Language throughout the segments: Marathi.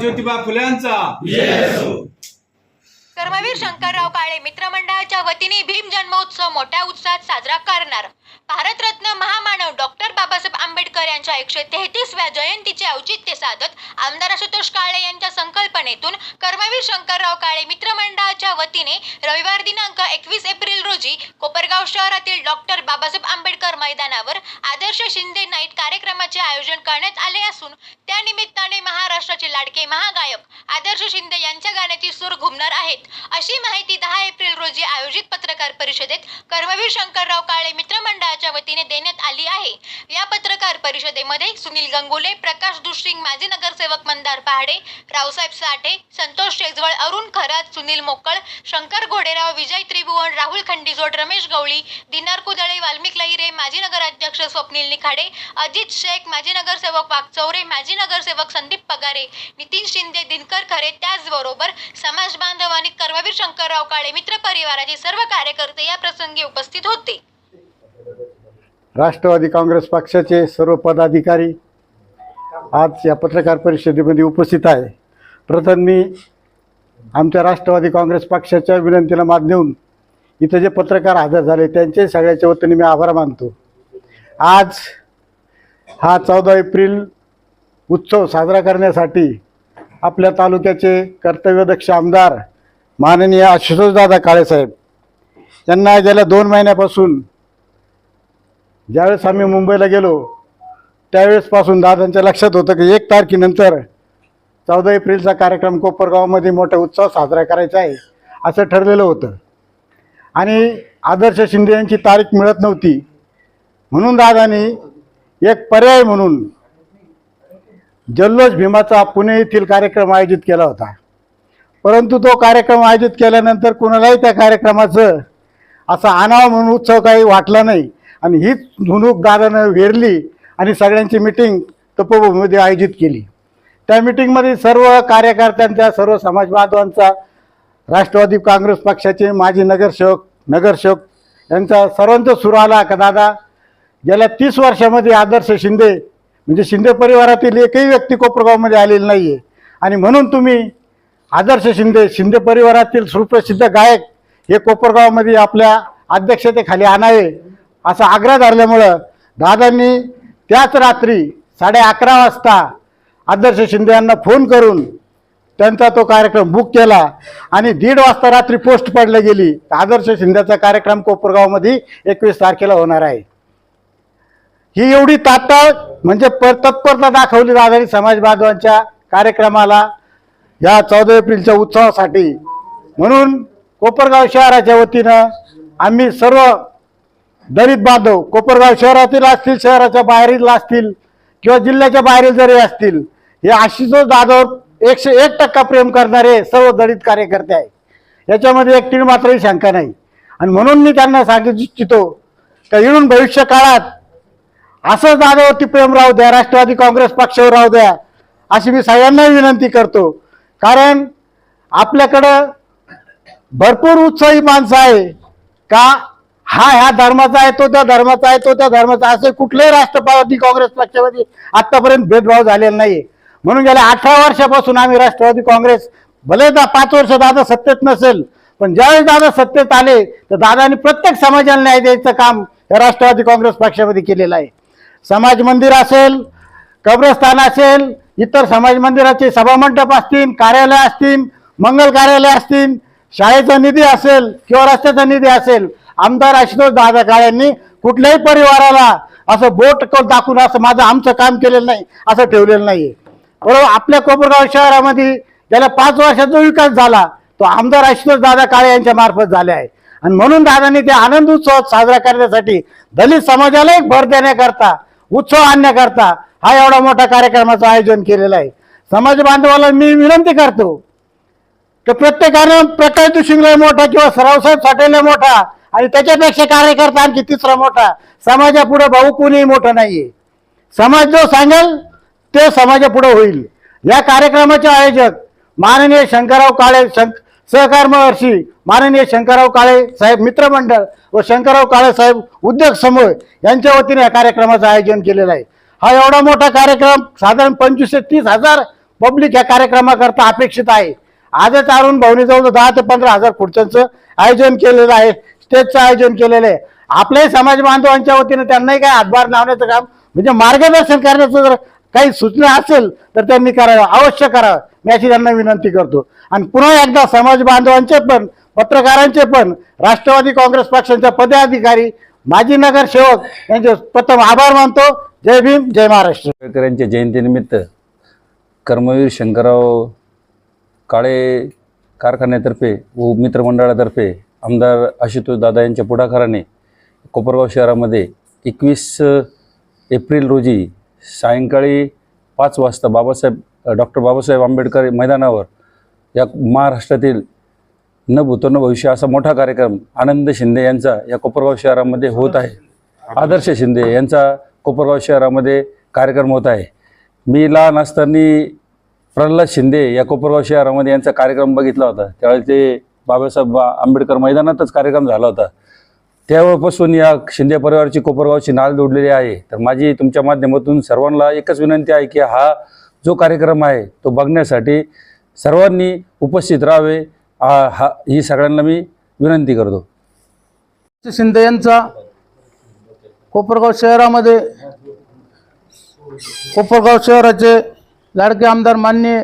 ज्योतिबा फुल्यांचा. विजय असो कर्मवीर शंकरराव काळे मित्रमंडळाच्या वतीने भीम जन्मोत्सव मोठ्या उत्साहात साजरा करणार. भारतरत्न महामानव डॉक्टर बाबासाहेब आंबेडकर यांच्या एकशे तेहतीसव्या जयंतीचे औचित्य साधत आमदार आशुतोष काळे यांच्या संकल्पनेतून कर्मवीर शंकरराव काळे मित्रमंडळाच्या वतीने रविवार दिनांक एकवीस एप्रिल रोजी कोपरगाव शहरातील डॉक्टर बाबासाहेब आंबेडकर मैदानावर आदर्श शिंदे नाईट कार्यक्रमाचे आयोजन करण्यात आले असून त्या निमित्ताने महाराष्ट्राचे लाडके महागायक आदर्श शिंदे यांच्या गाण्याची सूर घुमणार आहेत. अशी माहिती दहा एप्रिल रोजी आयोजित पत्रकार परिषदेत कर्मवीर शंकरराव काळे मित्रमंडळाच्या वतीने देण्यात आली आहे. या पत्रकार परिषदेमध्ये सुनील गंगुले प्रकाश दुश्रिंग माजी नगरसेवक मंदार पहाडे रावसाहेब साठे संतोष शेजवळ अरुण खरात सुनील मोकळ शंकर घोडेराव विजय त्रिभुवन राहुल खंडीजोड रमेश गवळी दिनार कुदळे वाल्मिक लहिरे माजी नगराध्यक्ष स्वप्नील निखाडे अजित शेख माजी नगरसेवक वागचौरे माजी नगरसेवक संदीप पगारे नितीन शिंदे दिनकर खरे त्याचबरोबर समाज बांधव आणि कर्मवीर शंकरराव काळे मित्र परिवाराचे सर्व कार्यकर्ते या प्रसंगी उपस्थित होते. राष्ट्रवादी काँग्रेस पक्षाचे सर्व पदाधिकारी आज या पत्रकार परिषदेमध्ये उपस्थित आहे. प्रथम मी आमच्या राष्ट्रवादी काँग्रेस पक्षाच्या विनंतीला मात देऊन इथं जे पत्रकार हजर झाले त्यांचे सगळ्याच्या वतीने मी आभार मानतो. आज हा चौदा एप्रिल उत्सव साजरा करण्यासाठी आपल्या तालुक्याचे कर्तव्यदक्ष आमदार माननीय आशुतोषदादा काळेसाहेब यांना गेल्या दोन महिन्यापासून ज्यावेळेस आम्ही मुंबईला गेलो त्यावेळेसपासून दादांच्या लक्षात होतं की एक तारखेनंतर चौदा एप्रिलचा कार्यक्रम कोपरगावमध्ये मोठा उत्सव साजरा करायचा आहे असं ठरलेलं होतं. आणि आदर्श शिंदे यांची तारीख मिळत नव्हती. म्हणून दादानी एक पर्याय म्हणून जल्लोष भीमाचा पुणे येथील कार्यक्रम आयोजित केला होता. परंतु तो कार्यक्रम आयोजित केल्यानंतर कुणालाही त्या कार्यक्रमाचं असा आणावा म्हणून उत्सव काही वाटला नाही. आणि हीच धुणूक दादानं वेरली आणि सगळ्यांची मिटिंग तपोभूमीमध्ये आयोजित केली. त्या मिटिंगमध्ये सर्व कार्यकर्त्यांच्या सर्व समाज बांधवांचा राष्ट्रवादी काँग्रेस पक्षाचे माजी नगरसेवक नगरसेवक यांचा सर्वांचा सुर आला का दादा? गेल्या तीस वर्षामध्ये आदर्श शिंदे म्हणजे शिंदे परिवारातील एकही व्यक्ती कोपरगावमध्ये आलेली नाही आहे आणि म्हणून तुम्ही आदर्श शिंदे शिंदे परिवारातील सुप्रसिद्ध गायक हे कोपरगावमध्ये आपल्या अध्यक्षतेखाली आणावे. असा आग्रह धरल्यामुळं दादांनी त्याच रात्री साडे अकरा वाजता आदर्श शिंदे यांना फोन करून त्यांचा तो कार्यक्रम बुक केला आणि दीड वाजता रात्री पोस्ट पडली गेली. आदर्श शिंदेचा कार्यक्रम कोपरगावमध्ये एकवीस तारखेला होणार आहे. ही एवढी तात्काळ म्हणजे पर तत्परता दाखवली दादानी समाज बांधवांच्या कार्यक्रमाला या चौदा एप्रिलच्या उत्सवासाठी. म्हणून कोपरगाव शहराच्या वतीनं आम्ही सर्व दलित बांधव कोपरगाव शहरातील असतील शहराच्या बाहेरील असतील किंवा जिल्ह्याच्या बाहेरील जरी असतील हे आशिषोष जाधव एकशे एक टक्का प्रेम करणारे सर्व दलित कार्यकर्ते आहे याच्यामध्ये एक तीळ मात्रही शंका नाही. आणि म्हणून मी त्यांना सांगू इच्छितो का येऊन भविष्य काळात असं दादावरती प्रेम राहू द्या राष्ट्रवादी काँग्रेस पक्षावर राहू द्या अशी मी सगळ्यांना विनंती करतो. कारण आपल्याकडं भरपूर उत्साही माणसं आहे का हा ह्या धर्माचा आहे तो त्या धर्माचा आहे तो त्या धर्माचा असे कुठलेही राष्ट्रवादी काँग्रेस पक्षामध्ये आतापर्यंत भेदभाव झालेला नाही म्हणून गेल्या अठरा वर्षापासून आम्ही राष्ट्रवादी काँग्रेस भले दा पाच वर्ष दादा सत्तेत नसेल पण ज्यावेळी दादा सत्तेत आले तर दादाने प्रत्येक समाजाला न्याय द्यायचं काम या राष्ट्रवादी काँग्रेस पक्षामध्ये केलेलं आहे. समाज मंदिर असेल कब्रस्तान असेल इतर समाज मंदिराचे सभामंडप असतील कार्यालय असतील मंगल कार्यालय असतील शाळेचा निधी असेल किंवा रस्त्याचा निधी असेल आमदार आशुतोष दादा काळ्यांनी कुठल्याही परिवाराला असं बोट क- दाखवून असं माझं आमचं काम केलेलं नाही असं ठेवलेलं नाही बरोबर आपल्या कोपरगाव शहरामध्ये ज्याला पाच वर्षाचा विकास झाला तो आमदार आशुतोष दादा काळे यांच्या मार्फत झाले आहे. आणि म्हणून दादांनी ते आनंद उत्सव साजरा करण्यासाठी दलित समाजाला एक भर देण्याकरता उत्सव आणण्याकरता हा एवढा मोठा कार्यक्रमाचं आयोजन केलेलं आहे. समाज बांधवाला मी विनंती करतो की प्रत्येकानं प्रकाश दुशिंगला मोठा किंवा सरावसाहेब साठेला मोठा आणि त्याच्यापेक्षा कार्यकर्ता आणखी तिसरा मोठा. समाजापुढे भाऊ कोणीही मोठा नाहीये. समाज जो सांगेल ते समाजापुढे होईल. या कार्यक्रमाचे आयोजक माननीय शंकरराव काळे शंक सहकार महर्षी माननीय शंकरराव काळे साहेब मित्रमंडळ व शंकरराव काळे साहेब उद्योग समूह यांच्या वतीने या कार्यक्रमाचं आयोजन केलेलं आहे. हा एवढा मोठा कार्यक्रम साधारण पंचवीस ते तीस हजार पब्लिक या कार्यक्रमाकरता अपेक्षित आहे. आजच अरुण भाऊनी जवळ दहा ते पंधरा हजार खुर्च्यांचं आयोजन केलेलं आहे. स्टेजचं आयोजन केलेलं आहे. आपल्याही समाज बांधवांच्या वतीने त्यांनाही काय हातभार लावण्याचं काम म्हणजे मार्गदर्शन करण्याचं जर काही सूचना असेल तर त्यांनी करावं अवश्य करावं. मी अशी त्यांना विनंती करतो. आणि पुन्हा एकदा समाज बांधवांचे पण पत्रकारांचे पण राष्ट्रवादी काँग्रेस पक्षांच्या पदाधिकारी माजी नगरसेवक यांचे प्रथम आभार मानतो. जय भीम जय महाराष्ट्र. आंबेडकरांच्या जयंतीनिमित्त कर्मवीर शंकरराव काळे कारखान्यातर्फे व मित्रमंडळातर्फे आमदार आशुतोष दादा यांच्या पुढाकाराने कोपरगाव शहरामध्ये एकवीस एप्रिल रोजी सायंकाळी पाच वाजता बाबासाहेब डॉक्टर बाबासाहेब आंबेडकर मैदानावर या महाराष्ट्रातील न भूतो न भविष्य असा मोठा कार्यक्रम आनंद शिंदे यांचा या कोपरगाव शहरामध्ये होत आहे. आदर्श शिंदे यांचा कोपरगाव शहरामध्ये कार्यक्रम होत आहे. मी लहान असताना प्रल्हाद शिंदे या कोपरगाव शहरामध्ये यांचा कार्यक्रम बघितला होता. त्यावेळी ते बाबासाहेब आंबेडकर मैदानातच कार्यक्रम झाला होता. तेव्हापासून या शिंदे परिवाराची कोपरगावची नाल जोडलेली आहे. तर माझी तुमच्या माध्यमातून सर्वांना एकच विनंती आहे की हा जो कार्यक्रम आहे तो बघण्यासाठी सर्वांनी उपस्थित राहावे. हा हा- ही सगळ्यांना मी विनंती करतो. शिंदे यांचा कोपरगाव शहरामध्ये कोपरगाव शहराचे लाडके आमदार मान्य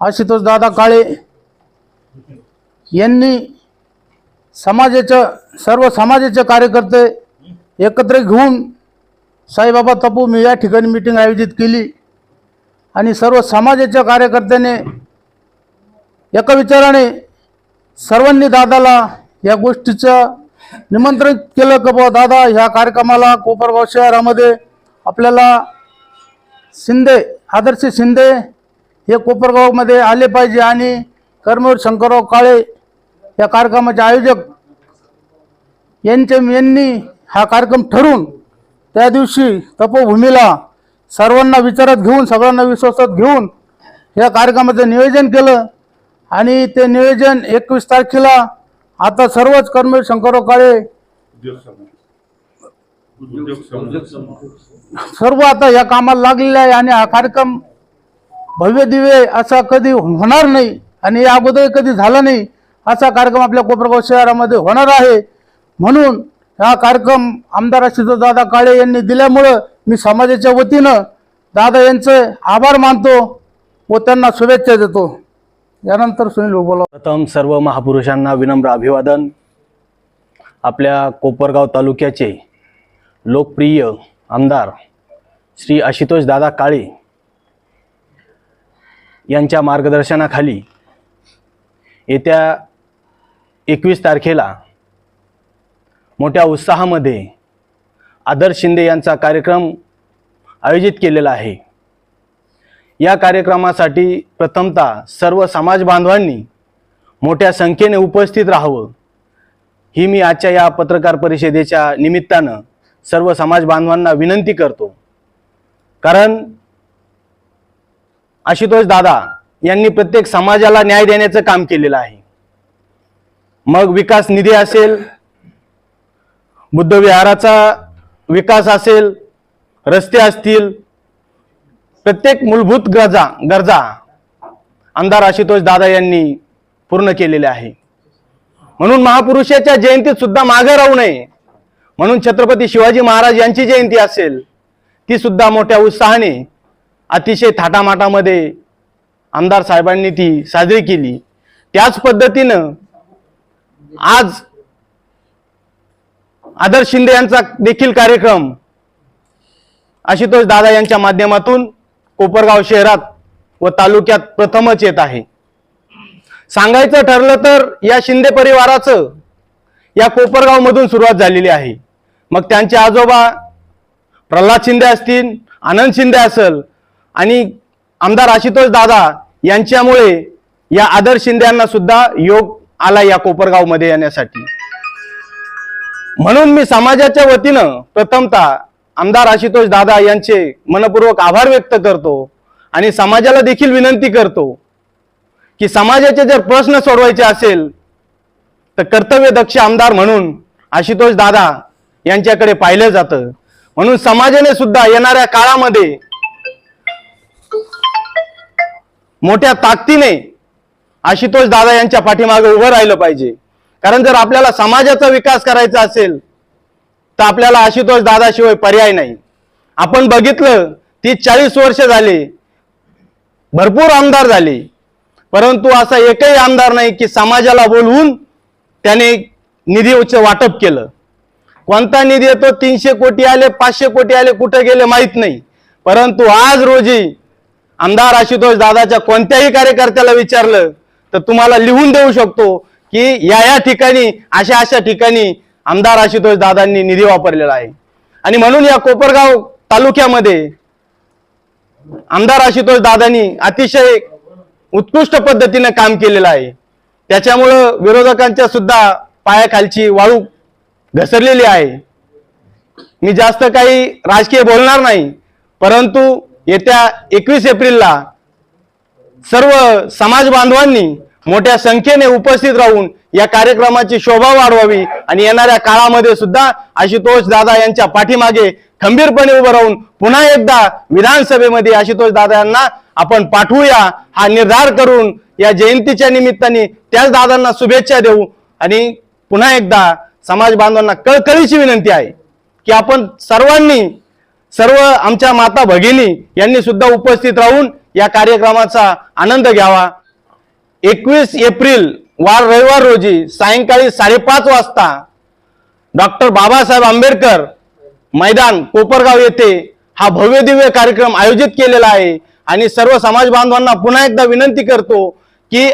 आशुतोष दादा काळे यांनी समाजाचं सर्व समाजाचे कार्यकर्ते एकत्र घेऊन साईबाबा तपू मी या ठिकाणी मिटिंग आयोजित केली. आणि सर्व समाजाच्या कार्यकर्त्याने एका विचाराने सर्वांनी दादाला या गोष्टीचं निमंत्रित केलं का बुवा दादा ह्या कार्यक्रमाला कोपरगाव शहरामध्ये आपल्याला शिंदे आदर्श शिंदे हे कोपरगावमध्ये आले पाहिजे आणि कर्मवीर शंकरराव काळे या कार्यक्रमाचे आयोजक यांचे यांनी हा कार्यक्रम ठरवून त्या दिवशी तपोभूमीला सर्वांना विचारात घेऊन सगळ्यांना विश्वासात घेऊन या कार्यक्रमाचं नियोजन केलं. आणि ते नियोजन एकवीस तारखेला आता सर्वच कर्मवीर शंकरराव काळे सर्व आता या कामाला लागलेले आहे आणि हा कार्यक्रम भव्य दिव्य असा कधी होणार नाही आणि या अगोदर कधी झाला नाही असा कार्यक्रम आपल्या कोपरगाव शहरामध्ये होणार आहे. म्हणून हा कार्यक्रम आमदार आशुतोष दादा काळे यांनी दिल्यामुळं मी समाजाच्या वतीनं दादा यांचे आभार मानतो व त्यांना शुभेच्छा देतो. यानंतर सुनील बोला. प्रथम सर्व महापुरुषांना विनम्र अभिवादन. आपल्या कोपरगाव तालुक्याचे लोकप्रिय आमदार श्री आशुतोष दादा काळे यांच्या मार्गदर्शनाखाली येत्या एकवीस तारखेला मोठ्या उत्साहामध्ये आदर्श शिंदे यांचा कार्यक्रम आयोजित केलेला आहे. या कार्यक्रमासाठी प्रथमतः सर्व समाज बांधवांनी मोठ्या संख्येने उपस्थित राहावं. ही मी आजच्या या पत्रकार परिषदेच्या निमित्तानं सर्व समाज बांधवांना विनंती करतो. कारण आशुतोष दादा यांनी प्रत्येक समाजाला न्याय देण्याचं काम केलेलं आहे. मग विकास निधी असेल बुद्धविहाराचा विकास असेल रस्ते असतील प्रत्येक मूलभूत गरजा गरजा आमदार आशुतोष दादा यांनी पूर्ण केलेल्या आहे. म्हणून महापुरुषाच्या जयंतीत सुद्धा मागे राहू नये. म्हणून छत्रपती शिवाजी महाराज यांची जयंती असेल ती सुद्धा मोठ्या उत्साहाने अतिशय थाटामाटामध्ये आमदार साहेबांनी ती साजरी केली. त्याच पद्धतीनं आज आदर्श शिंदे यांचा देखील कार्यक्रम आशुतोष दादा यांच्या माध्यमातून कोपरगाव शहरात व तालुक्यात प्रथमच येत आहे. सांगायचं ठरलं तर या शिंदे परिवाराचं या कोपरगाव मधून सुरुवात झालेली आहे. मग त्यांचे आजोबा प्रल्हाद शिंदे असतील आनंद शिंदे असल आणि आमदार आशुतोष दादा यांच्यामुळे या आदर्श शिंदे यांना सुद्धा योग आला या कोपरगावमध्ये येण्यासाठी. म्हणून मी समाजाच्या वतीनं प्रथमतः आमदार आशुतोष दादा यांचे मनपूर्वक आभार व्यक्त करतो आणि समाजाला देखील विनंती करतो की समाजाचे जर प्रश्न सोडवायचे असेल तर कर्तव्य दक्ष आमदार म्हणून आशुतोष दादा यांच्याकडे पाहिलं जातं. म्हणून समाजाने सुद्धा येणाऱ्या काळामध्ये मोठ्या ताकदीने आशुतोष दादा यांच्या पाठीमागे उभं राहिलं पाहिजे. कारण जर आपल्याला समाजाचा विकास करायचा असेल तर आपल्याला आशुतोष दादाशिवाय पर्याय नाही. आपण बघितलं ती चाळीस वर्ष झाली. भरपूर आमदार झाले. परंतु असा एकही आमदार नाही की समाजाला बोलवून त्याने निधीचं वाटप केलं. कोणता निधी येतो? तीनशे कोटी आले पाचशे कोटी आले कुठे गेले माहीत नाही. परंतु आज रोजी आमदार आशुतोष दादाच्या कोणत्याही कार्यकर्त्याला विचारलं तर तुम्हाला लिहून देऊ शकतो की या या ठिकाणी अशा अशा ठिकाणी आमदार आशुतोष दादांनी निधी वापरलेला आहे. आणि म्हणून या कोपरगाव तालुक्यामध्ये आमदार आशुतोष दादांनी अतिशय उत्कृष्ट पद्धतीने काम केलेलं आहे. त्याच्यामुळं विरोधकांच्या सुद्धा पायाखालची वाळू घसरलेली आहे. मी जास्त काही राजकीय बोलणार नाही परंतु येत्या एकवीस एप्रिलला सर्व समाज बांधवांनी मोठ्या संख्येने उपस्थित राहून या कार्यक्रमाची शोभा वाढवावी आणि येणाऱ्या काळामध्ये सुद्धा आशुतोष दादा यांच्या पाठीमागे खंबीरपणे उभं राहून पुन्हा एकदा विधानसभेमध्ये आशुतोष दादा यांना आपण पाठवूया. हा निर्धार करून या जयंतीच्या निमित्ताने त्याच दादांना शुभेच्छा देऊ आणि पुन्हा एकदा समाज बांधवांना कळकळीची विनंती आहे की आपण सर्वांनी सर्व आमच्या माता भगिनी यांनी सुद्धा उपस्थित राहून या कार्यक्रमाचा आनंद घ्यावा. एकवीस एप्रिल वार रविवार रोजी सायंकाळी साडेपाच वाजता डॉक्टर बाबासाहेब आंबेडकर मैदान कोपरगाव येथे हा भव्य दिव्य कार्यक्रम आयोजित केलेला आहे. आणि सर्व समाज बांधवांना पुन्हा एकदा विनंती करतो की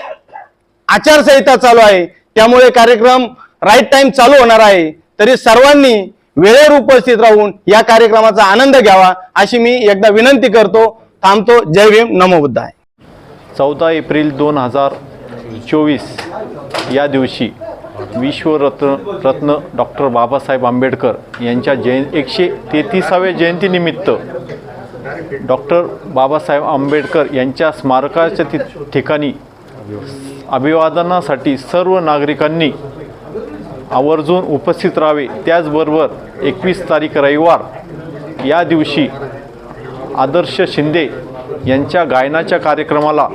आचारसंहिता चालू आहे. त्यामुळे कार्यक्रम राईट टाइम चालू होणार आहे. तरी सर्वांनी वेळेवर उपस्थित राहून या कार्यक्रमाचा आनंद घ्यावा अशी मी एकदा विनंती करतो. थांबतो. जय भीम. नमो बुद्धाय. चौदा एप्रिल दोन हजार चोवीस या दिवशी विश्वरत्न रत्न डॉक्टर बाबासाहेब आंबेडकर यांच्या जयं एकशे तेहतीसाव्या जयंतीनिमित्त डॉक्टर बाबासाहेब आंबेडकर यांच्या स्मारकाच्या ति ठिकाणी अभिवादनासाठी सर्व नागरिकांनी आवर्जून उपस्थित राहावे. त्याचबरोबर एकवीस तारीख रविवार या दिवशी आदर्श शिंदे यांच्या गायनाच्या कार्यक्रमाला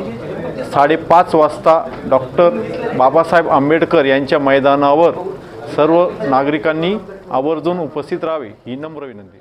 साडेपाच वाजता डॉक्टर बाबासाहेब आंबेडकर यांच्या मैदानावर सर्व नागरिकांनी आवर्जून उपस्थित राहावे ही नम्र विनंती.